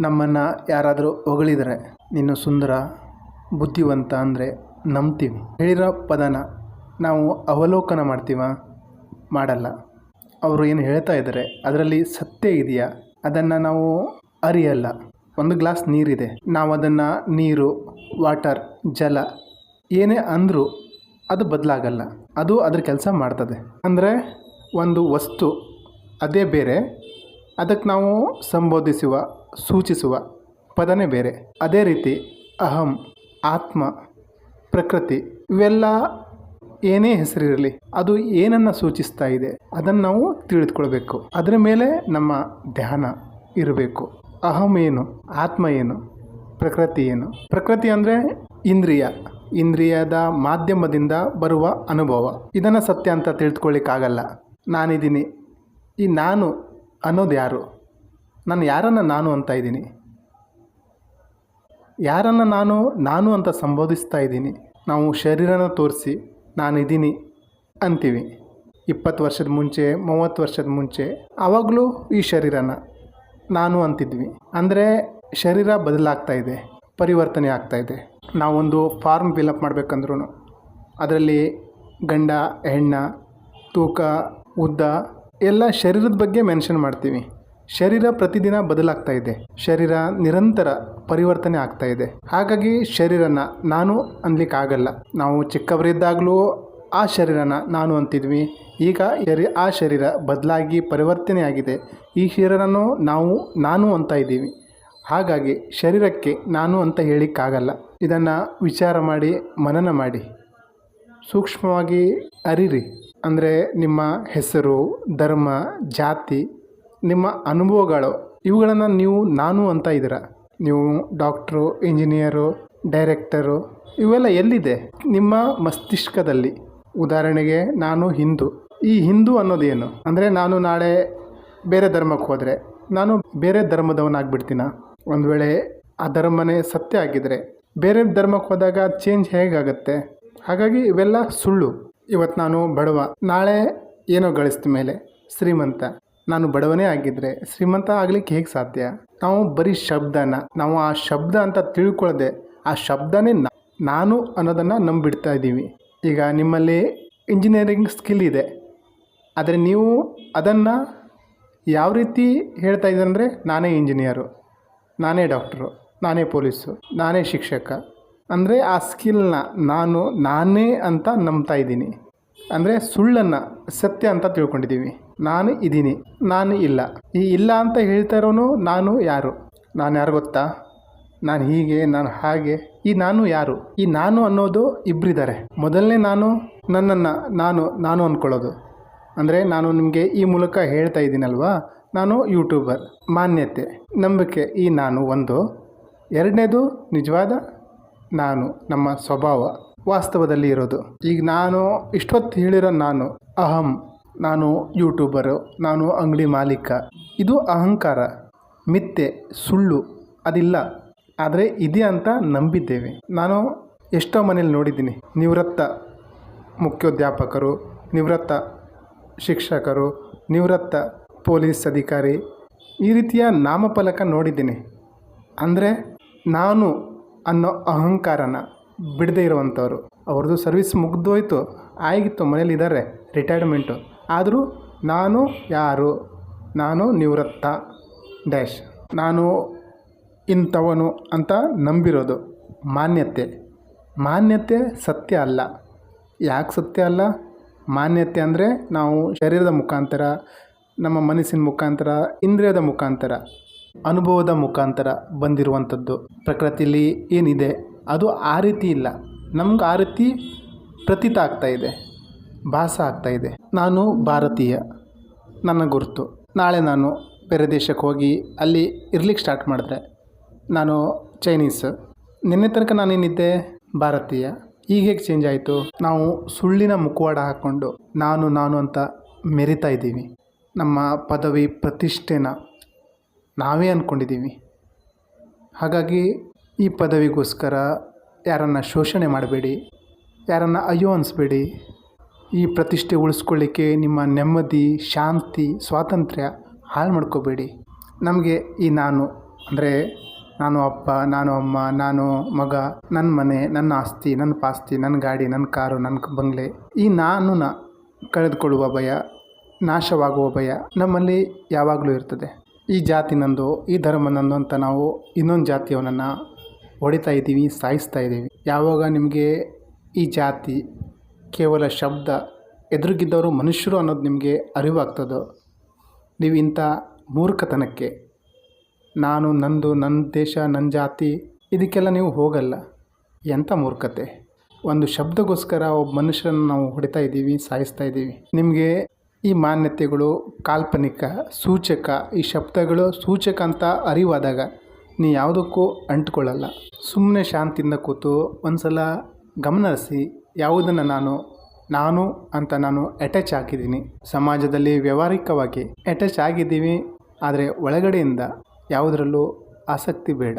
ನಮ್ಮನ್ನು ಯಾರಾದರೂ ಹೊಗಳಿದರೆ ನೀನು ಸುಂದರ, ಬುದ್ಧಿವಂತ ಅಂದರೆ ನಂಬ್ತೀವಿ. ಹೇಳಿರೋ ಪದನ ನಾವು ಅವಲೋಕನ ಮಾಡ್ತೀವ? ಮಾಡಲ್ಲ. ಅವರು ಏನು ಹೇಳ್ತಾ ಇದ್ದಾರೆ, ಅದರಲ್ಲಿ ಸತ್ಯ ಇದೆಯಾ? ಅದನ್ನು ನಾವು ಅರಿಯಲ್ಲ. ಒಂದು ಗ್ಲಾಸ್ ನೀರಿದೆ. ನಾವು ಅದನ್ನು ನೀರು, ವಾಟರ್, ಜಲ ಏನೇ ಅಂದರೂ ಅದು ಬದಲಾಗಲ್ಲ. ಅದು ಅದ್ರ ಕೆಲಸ ಮಾಡ್ತದೆ. ಅಂದರೆ ಒಂದು ವಸ್ತು, ಅದೇ ಬೇರೆ. ಅದಕ್ಕೆ ನಾವು ಸಂಬೋಧಿಸುವ ಸೂಚಿಸುವ ಪದನೇ ಬೇರೆ. ಅದೇ ರೀತಿ ಅಹಂ, ಆತ್ಮ, ಪ್ರಕೃತಿ ಇವೆಲ್ಲ ಏನೇ ಹೆಸರಿರಲಿ, ಅದು ಏನನ್ನು ಸೂಚಿಸ್ತಾ ಇದೆ ಅದನ್ನು ನಾವು ತಿಳಿದುಕೊಳ್ಬೇಕು. ಅದರ ಮೇಲೆ ನಮ್ಮ ಧ್ಯಾನ ಇರಬೇಕು. ಅಹಂ ಏನು, ಆತ್ಮ ಏನು, ಪ್ರಕೃತಿ ಏನು? ಪ್ರಕೃತಿ ಅಂದರೆ ಇಂದ್ರಿಯ. ಇಂದ್ರಿಯದ ಮಾಧ್ಯಮದಿಂದ ಬರುವ ಅನುಭವ. ಇದನ್ನು ಸತ್ಯ ಅಂತ ತಿಳಿದುಕೊಳ್ಳಿಕ್ಕಾಗಲ್ಲ. ನಾನಿದ್ದೀನಿ. ಈ ನಾನು ಅನ್ನೋದು ಯಾರು? ನಾನು ಯಾರನ್ನು ನಾನು ಅಂತ ಇದ್ದೀನಿ? ಯಾರನ್ನು ನಾನು ನಾನು ಅಂತ ಸಂಬೋಧಿಸ್ತಾ ಇದ್ದೀನಿ? ನಾವು ಶರೀರನ ತೋರಿಸಿ ನಾನಿದ್ದೀನಿ ಅಂತೀವಿ. ಇಪ್ಪತ್ತು ವರ್ಷದ ಮುಂಚೆ, ಮೂವತ್ತು ವರ್ಷದ ಮುಂಚೆ, ಆವಾಗಲೂ ಈ ಶರೀರನ ನಾನು ಅಂತಿದ್ವಿ. ಅಂದರೆ ಶರೀರ ಬದಲಾಗ್ತಾ ಇದೆ, ಪರಿವರ್ತನೆ ಆಗ್ತಾ ಇದೆ. ನಾವೊಂದು ಫಾರ್ಮ್ ಫಿಲಪ್ ಮಾಡಬೇಕಂದ್ರೂ ಅದರಲ್ಲಿ ಗಂಡ, ಹೆಣ್ಣ, ತೂಕ, ಉದ್ದ ಎಲ್ಲ ಶರೀರದ ಬಗ್ಗೆ ಮೆನ್ಷನ್ ಮಾಡ್ತೀವಿ. ಶರೀರ ಪ್ರತಿದಿನ ಬದಲಾಗ್ತಾ ಇದೆ. ಶರೀರ ನಿರಂತರ ಪರಿವರ್ತನೆ ಆಗ್ತಾ ಇದೆ. ಹಾಗಾಗಿ ಶರೀರನ ನಾನು ಅನ್ಲಿಕ್ಕಾಗಲ್ಲ. ನಾವು ಚಿಕ್ಕವರಿದ್ದಾಗಲೂ ಆ ಶರೀರನ ನಾನು ಅಂತಿದ್ವಿ. ಈಗ ಆ ಶರೀರ ಬದಲಾಗಿ ಪರಿವರ್ತನೆ ಆಗಿದೆ. ಈ ಶರೀರನೂ ನಾವು, ನಾನು ಅಂತ ಇದ್ದೀವಿ. ಹಾಗಾಗಿ ಶರೀರಕ್ಕೆ ನಾನು ಅಂತ ಹೇಳಿಕ್ಕಾಗಲ್ಲ. ಇದನ್ನು ವಿಚಾರ ಮಾಡಿ, ಮನನ ಮಾಡಿ. ಸೂಕ್ಷ್ಮವಾಗಿ ಅರಿರಿ. ಅಂದರೆ ನಿಮ್ಮ ಹೆಸರು, ಧರ್ಮ, ಜಾತಿ ನಿಮ್ಮ ಅನುಭವಗಳು, ಇವುಗಳನ್ನು ನೀವು, ನಾನು ಅಂತ ಇದ್ದೀರ? ನೀವು ಡಾಕ್ಟ್ರು, ಇಂಜಿನಿಯರು, ಡೈರೆಕ್ಟರು, ಇವೆಲ್ಲ ಎಲ್ಲಿದೆ? ನಿಮ್ಮ ಮಸ್ತಿಷ್ಕದಲ್ಲಿ. ಉದಾಹರಣೆಗೆ, ನಾನು ಹಿಂದೂ. ಈ ಹಿಂದೂ ಅನ್ನೋದೇನು? ಅಂದರೆ ನಾನು ನಾಳೆ ಬೇರೆ ಧರ್ಮಕ್ಕೆ ಹೋದರೆ, ನಾನು ಬೇರೆ ಧರ್ಮದವನಾಗ್ಬಿಡ್ತೀನ? ಒಂದು ವೇಳೆ ಆ ಧರ್ಮನೇ ಸತ್ಯ ಆಗಿದ್ದರೆ ಬೇರೆ ಧರ್ಮಕ್ಕೆ ಹೋದಾಗ ಚೇಂಜ್ ಹೇಗಾಗುತ್ತೆ? ಹಾಗಾಗಿ ಇವೆಲ್ಲ ಸುಳ್ಳು. ಇವತ್ತು ನಾನು ಬಡವ. ನಾಳೆ ಏನೋ ಗಳಿಸ್ದ ಮೇಲೆ ಶ್ರೀಮಂತ. ನಾನು ಬಡವನೇ ಆಗಿದ್ದರೆ ಶ್ರೀಮಂತ ಆಗ್ಲಿಕ್ಕೆ ಹೇಗೆ ಸಾಧ್ಯ? ನಾವು ಬರೀ ಶಬ್ದನ, ನಾವು ಆ ಶಬ್ದ ಅಂತ ತಿಳ್ಕೊಳ್ಳದೆ ಆ ಶಬ್ದನೇ ನಾನು ಅನ್ನೋದನ್ನು ನಂಬಿಡ್ತಾ ಇದ್ದೀವಿ. ಈಗ ನಿಮ್ಮಲ್ಲಿ ಇಂಜಿನಿಯರಿಂಗ್ ಸ್ಕಿಲ್ ಇದೆ. ಆದರೆ ನೀವು ಅದನ್ನು ಯಾವ ರೀತಿ ಹೇಳ್ತಾ ಇದ್ದಂದರೆ ನಾನೇ ಇಂಜಿನಿಯರು ನಾನೇ ಡಾಕ್ಟ್ರು ನಾನೇ ಪೊಲೀಸು ನಾನೇ ಶಿಕ್ಷಕ. ಅಂದರೆ ಆ ಸ್ಕಿಲ್ನ ನಾನು ನಾನೇ ಅಂತ ನಂಬ್ತಾ ಇದ್ದೀನಿ. ಅಂದರೆ ಸುಳ್ಳನ್ನು ಸತ್ಯ ಅಂತ ತಿಳ್ಕೊಂಡಿದ್ದೀವಿ. ನಾನು ಇದ್ದೀನಿ ನಾನು ಇಲ್ಲ. ಈ ಇಲ್ಲ ಅಂತ ಹೇಳ್ತಾ ಇರೋನು ನಾನು ಯಾರು? ನಾನು ಯಾರು ಗೊತ್ತಾ? ನಾನು ಹೀಗೆ, ನಾನು ಹಾಗೆ. ಈ ನಾನು ಯಾರು? ಈ ನಾನು ಅನ್ನೋದು ಇಬ್ಬರಿದ್ದಾರೆ ಮೊದಲನೇ ನಾನು, ನನ್ನನ್ನು ನಾನು ನಾನು ಅಂದ್ಕೊಳ್ಳೋದು ಅಂದರೆ ನಾನು ನಿಮಗೆ ಈ ಮೂಲಕ ಹೇಳ್ತಾ ಇದ್ದೀನಲ್ವಾ? ನಾನು ಯೂಟ್ಯೂಬರ್. ಮಾನ್ಯತೆ, ನಂಬಿಕೆ ಈ ನಾನು ಒಂದು. ಎರಡನೇದು ನಿಜವಾದ ನಾನು, ನಮ್ಮ ಸ್ವಭಾವ. ವಾಸ್ತವದಲ್ಲಿ ಇರೋದು. ಈಗ ನಾನು ಇಷ್ಟೊತ್ತು ಹೇಳಿರೋ ನಾನು, ಅಹಂ, ನಾನು ಯೂಟ್ಯೂಬರು, ನಾನು ಅಂಗಡಿ ಮಾಲೀಕ, ಇದು ಅಹಂಕಾರ, ಮಿಥ್ಯೆ, ಸುಳ್ಳು, ಅದಿಲ್ಲ. ಆದರೆ ಇದೆ ಅಂತ ನಂಬಿದ್ದೇವೆ. ನಾನು ಎಷ್ಟೋ ಮನೇಲಿ ನೋಡಿದ್ದೀನಿ. ನಿವೃತ್ತ ಮುಖ್ಯೋಧ್ಯಾಪಕರು ನಿವೃತ್ತ ಶಿಕ್ಷಕರು, ನಿವೃತ್ತ ಪೊಲೀಸ್ ಅಧಿಕಾರಿ, ಈ ರೀತಿಯ ನಾಮಫಲಕ ನೋಡಿದ್ದೀನಿ. ಅಂದರೆ ನಾನು ಅನ್ನೋ ಅಹಂಕಾರನ ಬಿಡದೇ ಇರುವಂಥವ್ರು. ಅವ್ರದ್ದು ಸರ್ವಿಸ್ ಮುಗ್ದೋಯ್ತು, ಆಗಿತ್ತು ಮನೇಲಿ ಇದ್ದಾರೆ ರಿಟೈರ್ಮೆಂಟು ಆದರೂ ನಾನು ಯಾರು? ನಾನು ನಿವೃತ್ತ. ಡ್ಯಾಶ್. ನಾನು ಇಂಥವನು ಅಂತ ನಂಬಿರೋದು. ಮಾನ್ಯತೆ. ಮಾನ್ಯತೆ ಸತ್ಯ ಅಲ್ಲ. ಯಾಕೆ ಸತ್ಯ ಅಲ್ಲ? ಮಾನ್ಯತೆ ಅಂದರೆ ನಾವು ಶರೀರದ ಮುಖಾಂತರ, ನಮ್ಮ ಮನಸ್ಸಿನ ಮುಖಾಂತರ, ಇಂದ್ರಿಯದ ಮುಖಾಂತರ, ಅನುಭವದ ಮುಖಾಂತರ ಬಂದಿರುವಂಥದ್ದು. ಪ್ರಕೃತಿಯಲ್ಲಿ ಏನಿದೆ? ಅದು ಆ ರೀತಿ ಇಲ್ಲ. ನಮ್ಗೆ ಆ ರೀತಿ ಪ್ರತೀತ ಇದೆ. ಭಾಸ ಇದೆ. ನಾನು ಭಾರತೀಯ. ನನ್ನ ಗುರುತು. ನಾಳೆ ನಾನು ಬೇರೆ ದೇಶಕ್ಕೆ ಹೋಗಿ ಅಲ್ಲಿ ಇರ್ಲಿಕ್ಕೆ ಸ್ಟಾರ್ಟ್ ಮಾಡಿದ್ರೆ ನಾನು ಚೈನೀಸ್. ನಿನ್ನೆ ತನಕ ನಾನೇನಿದ್ದೆ ಭಾರತೀಯ. ಈಗ ಹೇಗೆ ಚೇಂಜ್ ಆಯಿತು? ನಾವು ಸುಳ್ಳಿನ ಮುಖವಾಡ ಹಾಕ್ಕೊಂಡು ನಾನು ನಾನು ಅಂತ ಮೆರಿತಾ ಇದ್ದೀವಿ. ನಮ್ಮ ಪದವಿ ಪ್ರತಿಷ್ಠೆನ ನಾವೇ ಅಂದ್ಕೊಂಡಿದ್ದೀವಿ ಹಾಗಾಗಿ ಈ ಪದವಿಗೋಸ್ಕರ ಯಾರನ್ನು ಶೋಷಣೆ ಮಾಡಬೇಡಿ, ಯಾರನ್ನು ಅಯ್ಯೋ ಅನಿಸ್ಬೇಡಿ ಈ ಪ್ರತಿಷ್ಠೆ ಉಳಿಸ್ಕೊಳ್ಳಿಕ್ಕೆ ನಿಮ್ಮ ನೆಮ್ಮದಿ, ಶಾಂತಿ, ಸ್ವಾತಂತ್ರ್ಯ ಹಾಳು ಮಾಡ್ಕೋಬೇಡಿ. ನಮಗೆ ಈ ನಾನು, ಅಂದರೆ ನಾನು ಅಪ್ಪ, ನಾನು ಅಮ್ಮ, ನಾನು ಮಗ ನನ್ನ ಮನೆ, ನನ್ನ ಆಸ್ತಿ ನನ್ನ ಪಾಸ್ತಿ ನನ್ನ ಗಾಡಿ ನನ್ನ ಕಾರು ನನ್ನ ಬಂಗ್ಲೆ. ಈ ನಾನುನ ಕಳೆದುಕೊಳ್ಳುವ ಭಯ, ನಾಶವಾಗುವ ಭಯ ನಮ್ಮಲ್ಲಿ ಯಾವಾಗಲೂ ಇರ್ತದೆ. ಈ ಜಾತಿ ನಂದು, ಈ ಧರ್ಮ ನಂದು ಅಂತ ನಾವು ಇನ್ನೊಂದು ಜಾತಿಯವನನ್ನು ಹೊಡಿತಾ ಇದ್ದೀವಿ, ಸಾಯಿಸ್ತಾ ಇದ್ದೀವಿ. ಯಾವಾಗ ನಿಮಗೆ ಈ ಜಾತಿ ಕೇವಲ ಶಬ್ದ ಎದುರಿಗಿದ್ದವರು ಮನುಷ್ಯರು ಅನ್ನೋದು ನಿಮಗೆ ಅರಿವಾಗ್ತದೋ? ನೀವು ಇಂಥ ಮೂರ್ಖತನಕ್ಕೆ, ನಾನು, ನಂದು ನನ್ನ ದೇಶ ನನ್ನ ಜಾತಿ, ಇದಕ್ಕೆಲ್ಲ ನೀವು ಹೋಗಲ್ಲ. ಎಂಥ ಮೂರ್ಖತೆ? ಒಂದು ಶಬ್ದಗೋಸ್ಕರ ಒಬ್ಬ ಮನುಷ್ಯರನ್ನು ನಾವು ಹೊಡಿತಾ ಇದ್ದೀವಿ, ಸಾಯಿಸ್ತಾ ಇದ್ದೀವಿ. ನಿಮಗೆ ಈ ಮಾನ್ಯತೆಗಳು ಕಾಲ್ಪನಿಕ, ಸೂಚಕ, ಈ ಶಬ್ದಗಳು ಸೂಚಕ ಅಂತ ಅರಿವಾದಾಗ ನೀವು ಯಾವುದಕ್ಕೂ ಅಂಟ್ಕೊಳ್ಳಲ್ಲ. ಸುಮ್ಮನೆ ಶಾಂತಿಯಿಂದ ಕೂತು ಒಂದು ಸಲ ಗಮನಿಸಿ ಯಾವುದನ್ನು ನಾನು ನಾನು ಅಂತ ನಾನು ಅಟ್ಯಾಚ್ ಆಗಿದ್ದೀನಿ. ಸಮಾಜದಲ್ಲಿ ವ್ಯಾವಹಾರಿಕವಾಗಿ ಅಟ್ಯಾಚ್ ಆಗಿದ್ದೀವಿ, ಆದರೆ ಒಳಗಡೆಯಿಂದ ಯಾವುದರಲ್ಲೂ ಆಸಕ್ತಿ ಬೇಡ.